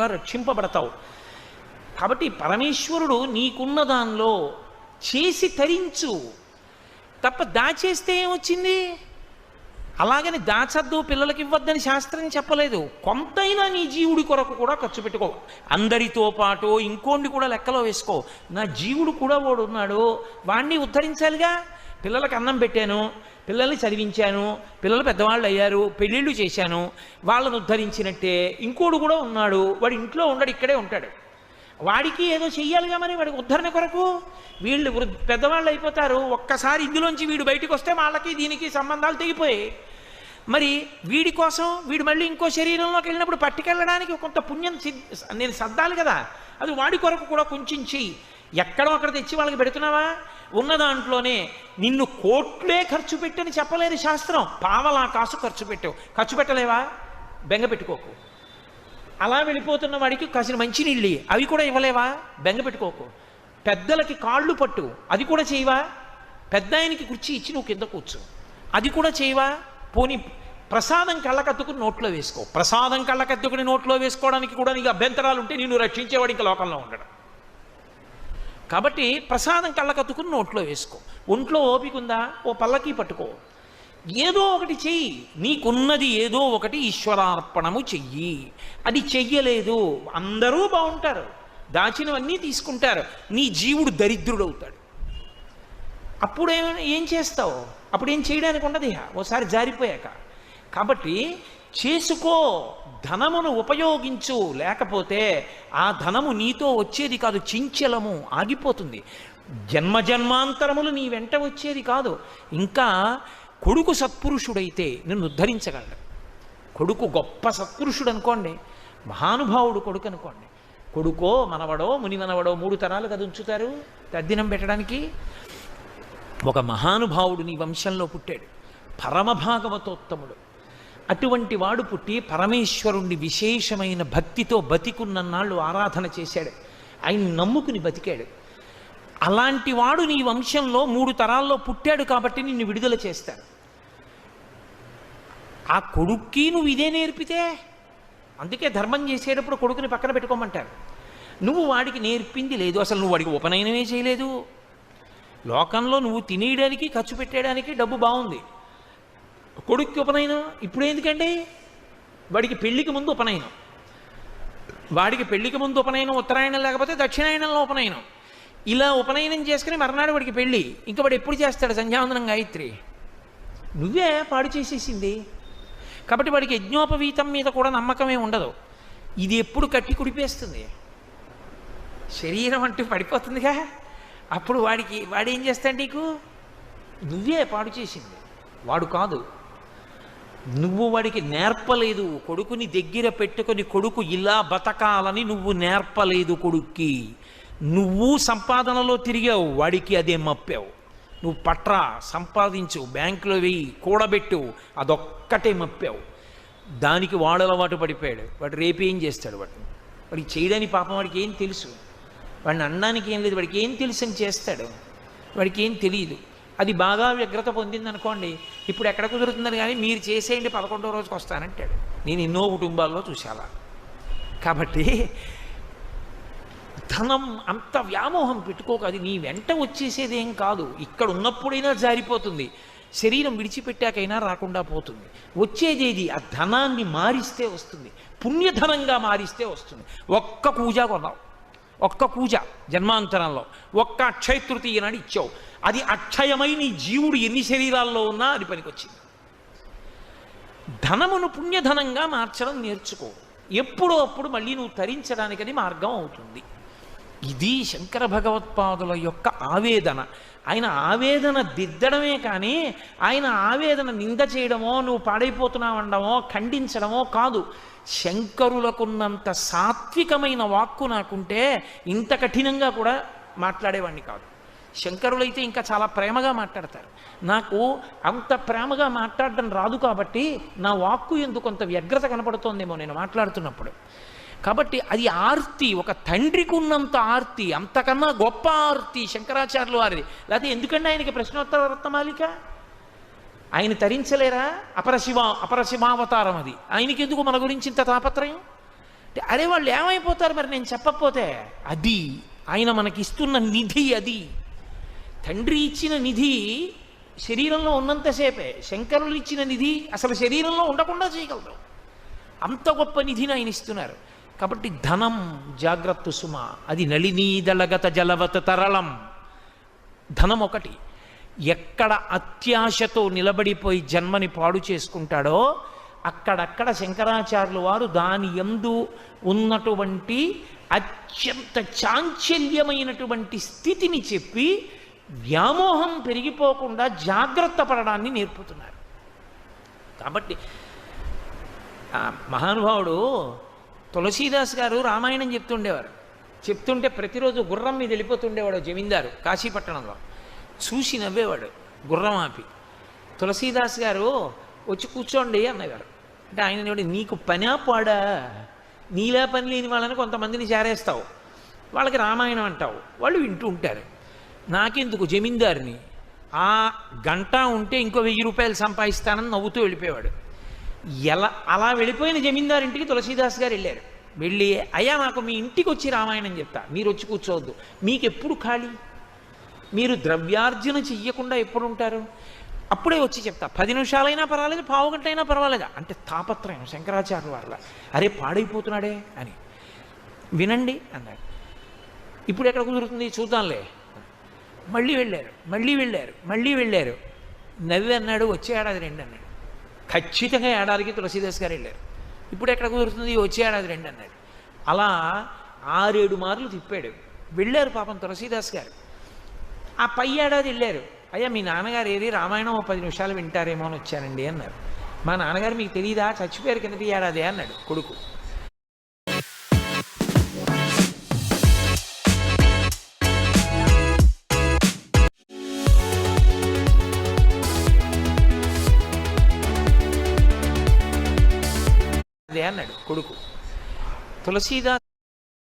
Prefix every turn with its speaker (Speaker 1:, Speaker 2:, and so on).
Speaker 1: రకాలుగా రక్షింపబడతావు. కాబట్టి పరమేశ్వరుడు నీకున్న దానిలో చేసి తరించు. తప్ప దాచేస్తే ఏమొచ్చింది? అలాగని దాచద్దు పిల్లలకి ఇవ్వద్దని శాస్త్రం చెప్పలేదు. కొంతైనా నీ జీవుడి కొరకు కూడా ఖర్చు పెట్టుకో. అందరితో పాటు ఇంకోండి కూడా లెక్కలో వేసుకో. నా జీవుడు కూడా వాడున్నాడు. వాణ్ణి ఉద్ధరించాలిగా? పిల్లలకి అన్నం పెట్టాను పిల్లల్ని చదివించాను పిల్లలు పెద్దవాళ్ళు అయ్యారు పెళ్ళిళ్ళు చేశాను వాళ్ళని ఉద్ధరించినట్టే ఇంకోడు కూడా ఉన్నాడు వాడు ఇంట్లో ఉండడు ఇక్కడే ఉంటాడు. వాడికి ఏదో చెయ్యాలిగా మరి వాడికి ఉద్ధరణ కొరకు? వీళ్ళు వృద్ధ పెద్దవాళ్ళు అయిపోతారు ఒక్కసారి ఇందులోంచి వీడు బయటకు వస్తే వాళ్ళకి దీనికి సంబంధాలు తెగిపోయి మరి వీడి కోసం వీడు మళ్ళీ ఇంకో శరీరంలోకి వెళ్ళినప్పుడు పట్టుకెళ్ళడానికి కొంత పుణ్యం నేను సర్దాలి కదా. అది వాడి కొరకు కూడా కొంచెం చెయ్యి ఎక్కడో అక్కడ తెచ్చి వాళ్ళకి పెడుతున్నావా? ఉన్న దాంట్లోనే నిన్ను కోట్లే ఖర్చు పెట్టని చెప్పలేదు శాస్త్రం. పావలా కాసు ఖర్చు పెట్టావు. ఖర్చు పెట్టలేవా? బెంగ పెట్టుకోకు. అలా వెళ్ళిపోతున్న వాడికి కాసిన మంచినీళ్ళు నీళ్ళు అవి కూడా ఇవ్వలేవా? బెంగ పెట్టుకోకు. పెద్దలకి కాళ్ళు పట్టు. అది కూడా చేయవా? పెద్ద ఆయనకి కుర్చీ ఇచ్చి నువ్వు కింద కూర్చో. అది కూడా చేయవా? పోనీ ప్రసాదం కళ్ళకద్దుకుని నోట్లో వేసుకో. ప్రసాదం కళ్ళకత్తుకుని నోట్లో వేసుకోవడానికి కూడా నీకు అభ్యంతరాలు ఉంటే నిన్ను రక్షించేవాడు ఇంకా లోకంలో ఉండడం. కాబట్టి ప్రసాదం కళ్ళకత్తుకుని నోట్లో వేసుకో. ఒంట్లో ఓపిక ఉందా? ఓ పల్లకి పట్టుకో. ఏదో ఒకటి చెయ్యి. నీకున్నది ఏదో ఒకటి ఈశ్వరార్పణము చెయ్యి. అది చెయ్యలేదు. అందరూ బాగుంటారు. దాచినవన్నీ తీసుకుంటారు. నీ జీవుడు దరిద్రుడవుతాడు. అప్పుడు ఏం చేస్తావు? అప్పుడు ఏం చేయడానికి ఉండదు ఇహ. ఓసారి జారిపోయాక. కాబట్టి చేసుకో ధనమును ఉపయోగించు. లేకపోతే ఆ ధనము నీతో వచ్చేది కాదు చించలము ఆగిపోతుంది. జన్మ జన్మాంతరములు నీ వెంట వచ్చేది కాదు. ఇంకా కొడుకు సత్పురుషుడైతే నిన్ను ఉద్ధరించగలడు. కొడుకు గొప్ప సత్పురుషుడు అనుకోండి మహానుభావుడు కొడుకు అనుకోండి. కొడుకో మనవడో మునిమనవడో మూడు తరాలు కదా ఉంచుతారు తద్దినం పెట్టడానికి? ఒక మహానుభావుడు నీ వంశంలో పుట్టాడు. పరమభాగవతోత్తముడు. అటువంటి వాడు పుట్టి పరమేశ్వరుణ్ణి విశేషమైన భక్తితో బతికున్నన్నాళ్ళు ఆరాధన చేశాడు. ఆయన నమ్ముకుని బతికాడు. అలాంటి వాడు నీ వంశంలో మూడు తరాల్లో పుట్టాడు కాబట్టి నిన్ను విడుదల చేస్తాడు. ఆ కొడుక్కి నువ్వు ఇదే నేర్పితే? అందుకే ధర్మం చేసేటప్పుడు కొడుకుని పక్కన పెట్టుకోమంటారు. నువ్వు వాడికి నేర్పింది లేదు అసలు నువ్వు వాడికి ఉపనయనమే చేయలేదు. లోకంలో నువ్వు తినేయడానికి ఖర్చు పెట్టేయడానికి డబ్బు బాగుంది. కొడుక్కి ఉపనయనం? ఇప్పుడు ఎందుకండి? వాడికి పెళ్ళికి ముందు ఉపనయనం. వాడికి పెళ్ళికి ముందు ఉపనయనం ఉత్తరాయణం లేకపోతే దక్షిణాయనంలో ఉపనయనం. ఇలా ఉపనయనం చేసుకుని మర్నాడు వాడికి పెళ్ళి. ఇంకా వాడు ఎప్పుడు చేస్తాడు సంధ్యావందనం గాయత్రి? నువ్వే పాడు చేసేసింది. కాబట్టి వాడికి యజ్ఞోపవీతం మీద కూడా నమ్మకమే ఉండదు. ఇది ఎప్పుడు కట్టి కుడిపేస్తుంది? శరీరం అంటూ పడిపోతుందిగా. అప్పుడు వాడికి వాడు ఏం చేస్తాడు నీకు? నువ్వే పాడు చేసింది. వాడు కాదు. నువ్వు వాడికి నేర్పలేదు కొడుకుని దగ్గర పెట్టుకొని కొడుకు ఇలా బతకాలని నువ్వు నేర్పలేదు కొడుక్కి. నువ్వు సంపాదనలో తిరిగావు వాడికి అదే మప్పావు. నువ్వు పట్రా సంపాదించు బ్యాంకులో వెయ్యి కూడబెట్టు అదొక్కటే మప్పావు. దానికి వాడు అలవాటు పడిపోయాడు. వాడు రేపేం చేస్తాడు వాడు? వాడికి చేయడానికి పాపం వాడికి ఏం తెలుసు? వాడిని అనడానికి ఏం లేదు వాడికి ఏం తెలుసు అని చేస్తాడు? వాడికి ఏం తెలియదు. అది బాగా వ్యగ్రత పొందిందనుకోండి ఇప్పుడు ఎక్కడ కుదురుతుందని కానీ మీరు చేసేయండి పదకొండో రోజుకి వస్తానంటాడు. నేను ఎన్నో కుటుంబాల్లో చూశాలా. కాబట్టి ధనం అంత వ్యామోహం పెట్టుకోక అది నీ వెంట వచ్చేసేది ఏం కాదు. ఇక్కడ ఉన్నప్పుడైనా జారిపోతుంది. శరీరం విడిచిపెట్టాకైనా రాకుండా పోతుంది. వచ్చేది ఏది ఆ ధనాన్ని మారిస్తే వస్తుంది. పుణ్యధనంగా మారిస్తే వస్తుంది. ఒక్క పూజ కొన్నావు. ఒక్క పూజ జన్మాంతరంలో. ఒక్క అక్షయ తృతీయ నాడు ఇచ్చావు. అది అక్షయమై నీ జీవుడు ఎన్ని శరీరాల్లో ఉన్నా అది పనికొచ్చింది. ధనమును పుణ్యధనంగా మార్చడం నేర్చుకో. ఎప్పుడో అప్పుడు మళ్ళీ నువ్వు తరించడానికి అది మార్గం అవుతుంది. ఇది శంకర భగవత్పాదుల యొక్క ఆవేదన. ఆయన ఆవేదన దిద్దడమే కానీ ఆయన ఆవేదన నింద చేయడమో నువ్వు పాడైపోతున్నావండమో ఖండించడమో కాదు. శంకరులకున్నంత సాత్వికమైన వాక్కు నాకుంటే ఇంత కఠినంగా కూడా మాట్లాడేవాడిని కాదు. శంకరులైతే ఇంకా చాలా ప్రేమగా మాట్లాడతారు. నాకు అంత ప్రేమగా మాట్లాడడం రాదు కాబట్టి నా వాక్కు ఎందుకు కొంత వ్యగ్రత కనపడుతోందేమో నేను మాట్లాడుతున్నప్పుడు. కాబట్టి అది ఆర్తి ఒక తండ్రికి ఉన్నంత ఆర్తి అంతకన్నా గొప్ప ఆర్తి శంకరాచార్యులు వారిది. లేకపోతే ఎందుకంటే ఆయనకి ప్రశ్నోత్తర రత్నమాలిక ఆయన తరించలేరా? అపరశివ అపరశివావతారం అది. ఆయనకి ఎందుకు మన గురించి ఇంత తాపత్రయం? అంటే అరే వాళ్ళు ఏమైపోతారు మరి నేను చెప్పకపోతే? అది ఆయన మనకిస్తున్న నిధి అది. తండ్రి ఇచ్చిన నిధి శరీరంలో ఉన్నంతసేపే శంకరులు ఇచ్చిన నిధి అసలు శరీరంలో ఉండకుండా చేయగలరు. అంత గొప్ప నిధిని ఆయన ఇస్తున్నారు. కాబట్టి ధనం జాగ్రత్త సుమ. అది నళినీదళగత జలవత తరళం. ధనం ఒకటి. ఎక్కడ అత్యాశతో నిలబడిపోయి జన్మని పాడు చేసుకుంటాడో అక్కడక్కడ శంకరాచార్యులు వారు దాని ఎందు ఉన్నటువంటి అత్యంత చాంచల్యమైనటువంటి స్థితిని చెప్పి వ్యామోహం పెరిగిపోకుండా జాగ్రత్త పడడాన్ని నేర్పుతున్నారు. కాబట్టి మహానుభావుడు తులసీదాస్ గారు రామాయణం చెప్తుండేవారు. చెప్తుంటే ప్రతిరోజు గుర్రం మీద వెళ్ళిపోతుండేవాడు జమీందారు కాశీపట్టణంలో. చూసి నవ్వేవాడు గుర్రం ఆపి. తులసీదాస్ గారు వచ్చి కూర్చోండి అన్నగారు. అంటే ఆయన నీకు పనా పాడా? నీలా పని లేని వాళ్ళని కొంతమందిని చేరేస్తావు. వాళ్ళకి రామాయణం అంటావు. వాళ్ళు వింటూ ఉంటారు. నాకెందుకు జమీందారిని? ఆ గంట ఉంటే ఇంకో వెయ్యి రూపాయలు సంపాదిస్తానని నవ్వుతూ వెళ్ళిపోయేవాడు. ఎలా అలా వెళ్ళిపోయిన జమీందారింటికి తులసీదాస్ గారు వెళ్ళారు. వెళ్ళి అయ్యా నాకు మీ ఇంటికి వచ్చి రామాయణం చెప్తా. మీరు వచ్చి కూర్చోవద్దు. మీకు ఎప్పుడు ఖాళీ? మీరు ద్రవ్యార్జన చెయ్యకుండా ఎప్పుడు ఉంటారు అప్పుడే వచ్చి చెప్తా. పది నిమిషాలైనా పర్వాలేదు పావు గంట అయినా పర్వాలేదు? అంటే తాపత్రయం శంకరాచార్య వారిలా. అరే పాడైపోతున్నాడే అని. వినండి అన్నాడు. ఇప్పుడు ఎక్కడ కుదురుతుంది? చూద్దాంలే మళ్ళీ వెళ్ళారు మళ్ళీ వెళ్ళారు మళ్ళీ వెళ్ళారు. నవ్వి అన్నాడు వచ్చే ఏడాది రెండు అన్నాడు. ఖచ్చితంగా ఏడాదికి తులసీదాస్ గారు వెళ్ళారు. ఇప్పుడు ఎక్కడ కుదురుతుంది? వచ్చే ఏడాది రెండు అన్నాడు. అలా ఆరేడు మార్లు తిప్పాడు. వెళ్ళారు పాపం తులసీదాస్ గారు. ఆ పై ఏడాది వెళ్ళారు. అయ్యా మీ నాన్నగారు ఏది? రామాయణం ఓ పది నిమిషాలు వింటారేమో అని వచ్చానండి అన్నారు. మా నాన్నగారు మీకు తెలియదా చచ్చిపోయారు కిందటి ఏడాది అన్నాడు కొడుకు. అన్నాడు కొడుకు. తులసీదాస్